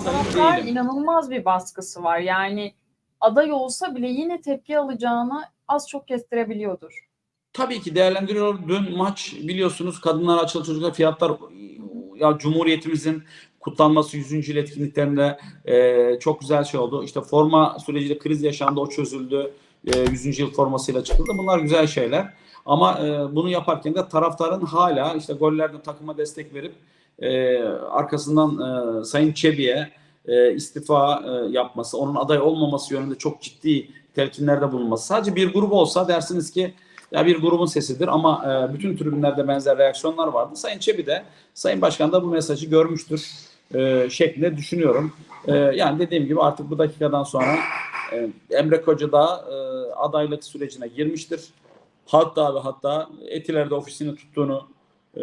Taraftar inanılmaz bir baskısı var. Yani aday olsa bile yine tepki alacağını az çok kestirebiliyordur. Tabii ki değerlendiriyor. Dün maç biliyorsunuz kadınlar açılı çocuklar fiyatlar ya Cumhuriyetimizin kutlanması 100. yıl etkinliklerinde e, çok güzel şey oldu. İşte forma süreciyle kriz yaşandı, o çözüldü. E, 100. yıl formasıyla çıkıldı. Bunlar güzel şeyler. Ama e, bunu yaparken de taraftarın hala işte gollerde takıma destek verip e, arkasından e, Sayın Çebi'ye e, istifa e, yapması, onun aday olmaması yönünde çok ciddi telkinlerde bulunması. Sadece bir grup olsa dersiniz ki ya bir grubun sesidir ama e, bütün tribünlerde benzer reaksiyonlar vardı. Sayın Çebi de, Sayın Başkan da bu mesajı görmüştür e, şeklinde düşünüyorum. E, yani dediğim gibi artık bu dakikadan sonra e, Emre Koca da e, adaylık sürecine girmiştir. Hatta ve hatta Etiler'de ofisini tuttuğunu e,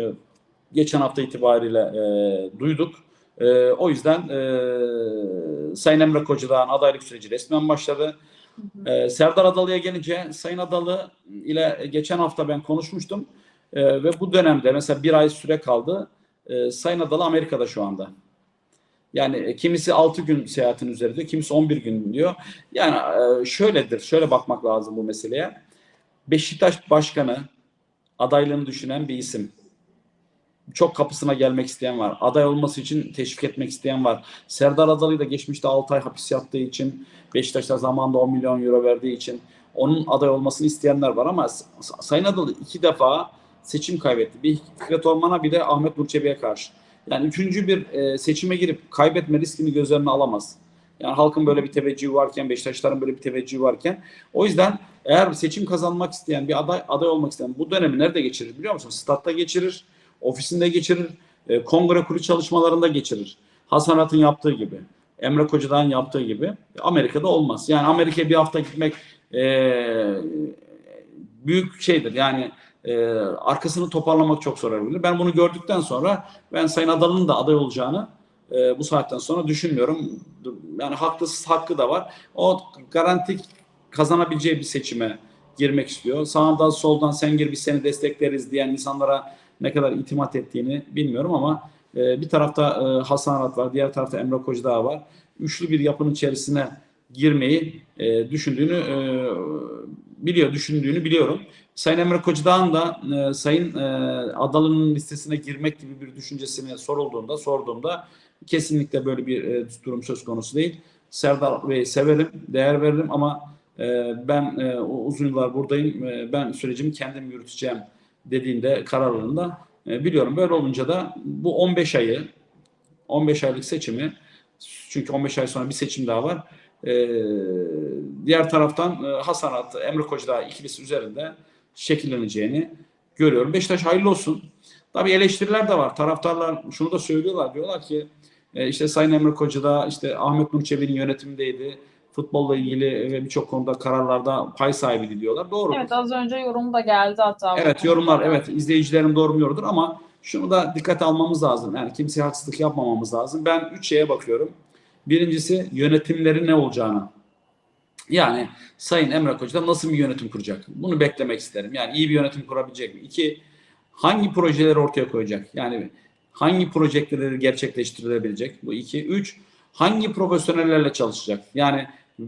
geçen hafta itibariyle e, duyduk. E, o yüzden e, Sayın Emre Kocadağ'ın adaylık süreci resmen başladı. Ee, Serdar Adalı'ya gelince Sayın Adalı ile geçen hafta ben konuşmuştum Ee, ve bu dönemde mesela bir ay süre kaldı. Ee, Sayın Adalı Amerika'da şu anda. Yani e, kimisi 6 gün seyahatin üzeri diyor, kimisi 11 gün diyor. Yani e, şöyledir, şöyle bakmak lazım bu meseleye. Beşiktaş Başkanı adaylığını düşünen bir isim. Çok kapısına gelmek isteyen var. Aday olması için teşvik etmek isteyen var. Serdar Adalı'yı da geçmişte 6 ay hapis yattığı için Beşiktaş'ta zamanında 10 milyon euro verdiği için onun aday olmasını isteyenler var ama Sayın Adalı iki defa seçim kaybetti. Bir Fikret Orman'a bir de Ahmet Nur karşı. Yani üçüncü bir e, seçime girip kaybetme riskini göz önüne alamaz. Yani halkın böyle bir teveccühü varken, Beşiktaşların böyle bir teveccühü varken. O yüzden eğer seçim kazanmak isteyen bir aday aday olmak isteyen bu dönemi nerede geçirir biliyor musun? Statta geçirir, ofisinde geçirir, e, kongre kurulu çalışmalarında geçirir. Hasan At'ın yaptığı gibi. Emre Kocadağ'ın yaptığı gibi Amerika'da olmaz. Yani Amerika'ya bir hafta gitmek e, büyük şeydir. Yani e, arkasını toparlamak çok zor olabilir. Ben bunu gördükten sonra ben Sayın Adalı'nın da aday olacağını e, bu saatten sonra düşünmüyorum. Yani haklısız hakkı da var. O garanti kazanabileceği bir seçime girmek istiyor. Sağdan soldan sen gir biz seni destekleriz diyen insanlara ne kadar itimat ettiğini bilmiyorum ama e, bir tarafta e, Hasan Arat var, diğer tarafta Emre Kocadağ var. Üçlü bir yapının içerisine girmeyi e, düşündüğünü e, biliyor, düşündüğünü biliyorum. Sayın Emre Kocadağ'ın da e, Sayın e, Adalı'nın listesine girmek gibi bir düşüncesini sorulduğunda, sorduğumda kesinlikle böyle bir e, durum söz konusu değil. Serdar Bey'i severim, değer veririm ama e, ben e, uzun yıllar buradayım, e, ben sürecimi kendim yürüteceğim dediğinde kararlarında e, biliyorum. Böyle olunca da bu 15 ayı 15 aylık seçimi çünkü 15 ay sonra bir seçim daha var. E, diğer taraftan e, Hasan At, Emre Kocadağ ikilisi üzerinde şekilleneceğini görüyorum. Beşiktaş hayırlı olsun. Tabii eleştiriler de var. Taraftarlar şunu da söylüyorlar. Diyorlar ki e, işte Sayın Emre Kocadağ işte Ahmet Nur Çebi'nin yönetimindeydi. Futbolla ilgili ve birçok konuda kararlarda pay sahibiydi diyorlar. Doğru. Evet az önce yorum da geldi hatta. Evet yorumlar evet izleyicilerim doğru mu yorumdur ama şunu da dikkate almamız lazım. Yani kimseye haksızlık yapmamamız lazım. Ben üç şeye bakıyorum. Birincisi yönetimlerin ne olacağına. Yani Sayın Emre Koç'ta nasıl bir yönetim kuracak? Bunu beklemek isterim. Yani iyi bir yönetim kurabilecek mi? İki, hangi projeleri ortaya koyacak? Yani hangi projeleri gerçekleştirilebilecek? Bu iki. Üç, hangi profesyonellerle çalışacak? Yani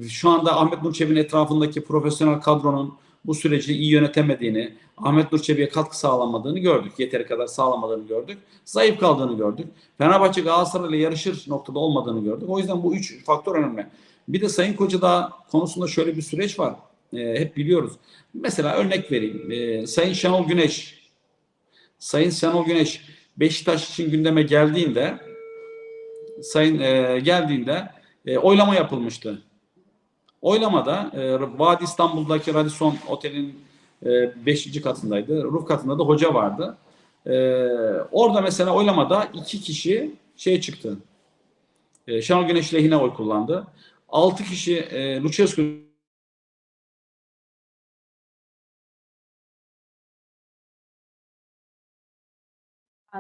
şu anda Ahmet Nur etrafındaki profesyonel kadronun bu süreci iyi yönetemediğini, Ahmet Nur katkı sağlamadığını gördük. Yeteri kadar sağlamadığını gördük. Zayıf kaldığını gördük. Fenerbahçe Galatasaray ile yarışır noktada olmadığını gördük. O yüzden bu üç faktör önemli. Bir de Sayın Kocadağ konusunda şöyle bir süreç var. Ee, hep biliyoruz. Mesela örnek vereyim. Ee, Sayın Şenol Güneş Sayın Şenol Güneş Beşiktaş için gündeme geldiğinde Sayın e, geldiğinde e, oylama yapılmıştı. Oylamada e, Vadi İstanbul'daki Radisson Otel'in 5. katındaydı. Roof katında da hoca vardı. E, orada mesela oylamada iki kişi şey çıktı. E, Şenol Güneş lehine oy kullandı. 6 kişi e, Lucescu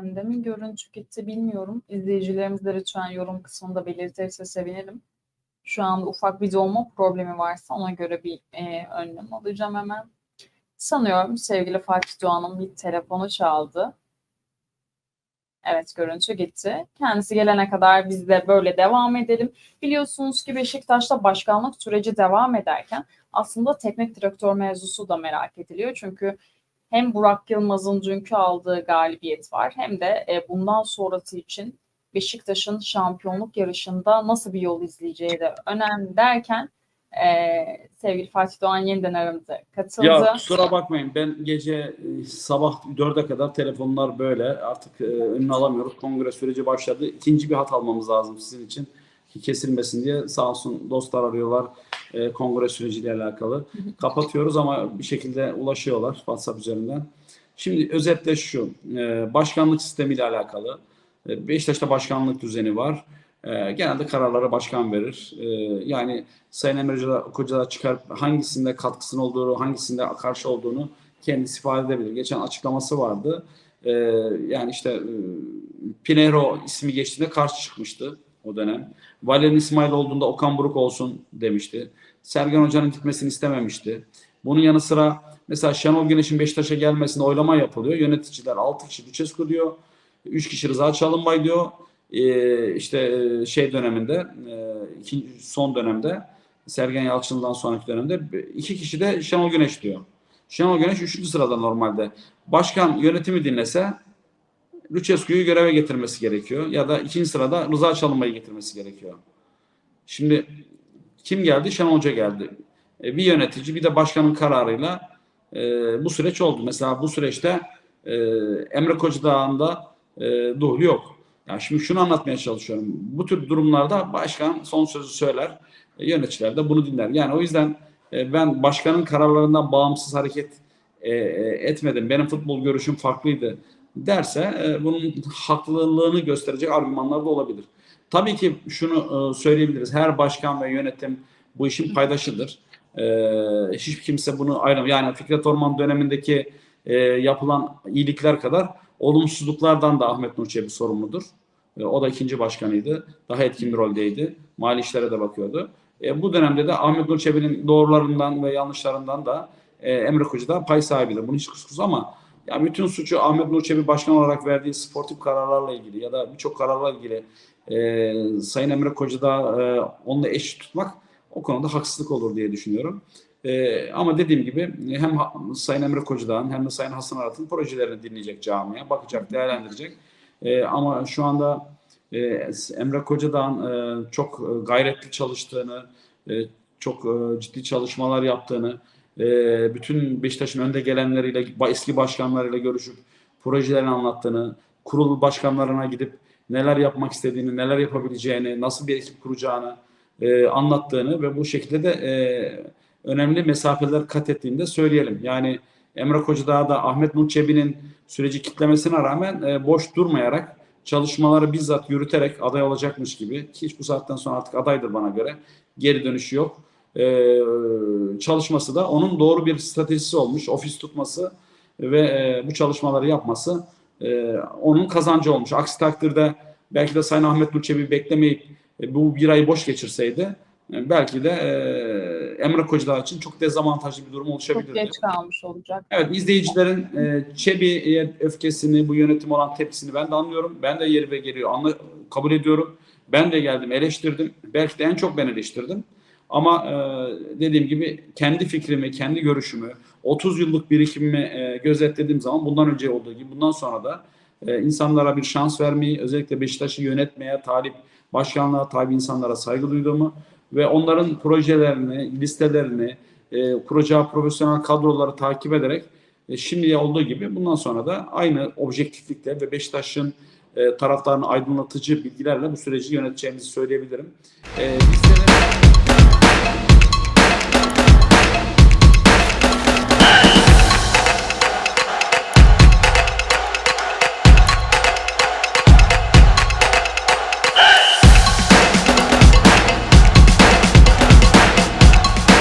mi görüntü gitti bilmiyorum. İzleyicilerimiz de lütfen yorum kısmında belirtirse sevinirim. Şu anda ufak bir dolma problemi varsa ona göre bir e, önlem alacağım hemen. Sanıyorum sevgili Fatih Doğan'ın bir telefonu çaldı. Evet görüntü gitti. Kendisi gelene kadar biz de böyle devam edelim. Biliyorsunuz ki Beşiktaş'ta başkanlık süreci devam ederken aslında teknik direktör mevzusu da merak ediliyor. Çünkü hem Burak Yılmaz'ın dünkü aldığı galibiyet var hem de e, bundan sonrası için Beşiktaş'ın şampiyonluk yarışında nasıl bir yol izleyeceği de önemli derken e, sevgili Fatih Doğan yeniden aramıza katıldı. Ya kusura bakmayın ben gece e, sabah 4'e kadar telefonlar böyle artık e, önüne alamıyoruz. Kongre süreci başladı. İkinci bir hat almamız lazım sizin için ki kesilmesin diye sağ olsun dostlar arıyorlar e, kongre süreciyle alakalı. Kapatıyoruz ama bir şekilde ulaşıyorlar WhatsApp üzerinden. Şimdi özetle şu e, başkanlık sistemiyle alakalı. E, Beşiktaş'ta başkanlık düzeni var. E, genelde kararları başkan verir. E, yani Sayın Emre Hoca- Koca da çıkar hangisinde katkısının olduğunu, hangisinde karşı olduğunu kendisi ifade edebilir. Geçen açıklaması vardı. Yani işte Pinheiro ismi geçtiğinde karşı çıkmıştı o dönem. Valerian İsmail olduğunda Okan Buruk olsun demişti. Sergen Hoca'nın gitmesini istememişti. Bunun yanı sıra mesela Şenol Güneş'in Beşiktaş'a gelmesinde oylama yapılıyor. Yöneticiler 6 kişi Lucescu diyor. 3 kişi Rıza Çalınbay diyor. Ee, işte e, şey döneminde e, ikinci, son dönemde Sergen Yalçın'dan sonraki dönemde iki kişi de Şenol Güneş diyor. Şenol Güneş 3. sırada normalde. Başkan yönetimi dinlese Lucescu'yu göreve getirmesi gerekiyor. Ya da ikinci sırada Rıza Çalınbay'ı getirmesi gerekiyor. Şimdi kim geldi? Şenol Hoca geldi. E, bir yönetici bir de başkanın kararıyla e, bu süreç oldu. Mesela bu süreçte e, Emre Kocadağ'ında e, Duhlu yok. Yani şimdi şunu anlatmaya çalışıyorum. Bu tür durumlarda başkan son sözü söyler. E, yöneticiler de bunu dinler. Yani o yüzden e, ben başkanın kararlarından bağımsız hareket e, e, etmedim. Benim futbol görüşüm farklıydı derse e, bunun haklılığını gösterecek argümanlar da olabilir. Tabii ki şunu e, söyleyebiliriz. Her başkan ve yönetim bu işin paydaşıdır. E, hiç kimse bunu ayrım. Yani Fikret Orman dönemindeki e, yapılan iyilikler kadar olumsuzluklardan da Ahmet Nur Çebi sorumludur. E, o da ikinci başkanıydı. Daha etkin bir roldeydi. Mali işlere de bakıyordu. E, bu dönemde de Ahmet Nur Çebi'nin doğrularından ve yanlışlarından da e, Emre Koca da pay sahibidir. Bunun hiç kuşkusuz ama ya bütün suçu Ahmet Nur Çebi başkan olarak verdiği sportif kararlarla ilgili ya da birçok kararlarla ilgili e, Sayın Emre Koca da e, onunla eş tutmak o konuda haksızlık olur diye düşünüyorum. E, ama dediğim gibi hem Sayın Emre Kocadağ'ın hem de Sayın Hasan Arat'ın projelerini dinleyecek camiye, bakacak, değerlendirecek. E, ama şu anda e, Emre Kocadağ'ın e, çok e, gayretli çalıştığını, e, çok e, ciddi çalışmalar yaptığını, e, bütün Beşiktaş'ın önde gelenleriyle, eski başkanlarıyla görüşüp projelerini anlattığını, kurul başkanlarına gidip neler yapmak istediğini, neler yapabileceğini, nasıl bir ekip kuracağını e, anlattığını ve bu şekilde de e, önemli mesafeler kat ettiğini de söyleyelim. Yani Emre Kocadağ da Ahmet Nur Çebi'nin süreci kitlemesine rağmen e, boş durmayarak çalışmaları bizzat yürüterek aday olacakmış gibi ki bu saatten sonra artık adaydır bana göre. Geri dönüşü yok. E, çalışması da onun doğru bir stratejisi olmuş. Ofis tutması ve e, bu çalışmaları yapması e, onun kazancı olmuş. Aksi takdirde belki de Sayın Ahmet Nur Çebi beklemeyip e, bu bir ayı boş geçirseydi e, belki de e, Emre Kocadağ için çok dezavantajlı bir durum Çok oluşabilirdi. geç kalmış olacak. Evet izleyicilerin e, Çebi'ye öfkesini, bu yönetim olan tepkisini ben de anlıyorum. Ben de yeri ve geliyor anla, kabul ediyorum. Ben de geldim eleştirdim. Belki de en çok ben eleştirdim. Ama e, dediğim gibi kendi fikrimi, kendi görüşümü, 30 yıllık birikimimi e, gözetlediğim zaman bundan önce olduğu gibi bundan sonra da e, insanlara bir şans vermeyi, özellikle Beşiktaş'ı yönetmeye talip, başkanlığa tabi insanlara saygı duyduğumu ve onların projelerini, listelerini, e, kuracağı profesyonel kadroları takip ederek e, şimdiye olduğu gibi bundan sonra da aynı objektiflikle ve Beşiktaş'ın e, taraftarını aydınlatıcı bilgilerle bu süreci yöneteceğimizi söyleyebilirim. E, listeleri-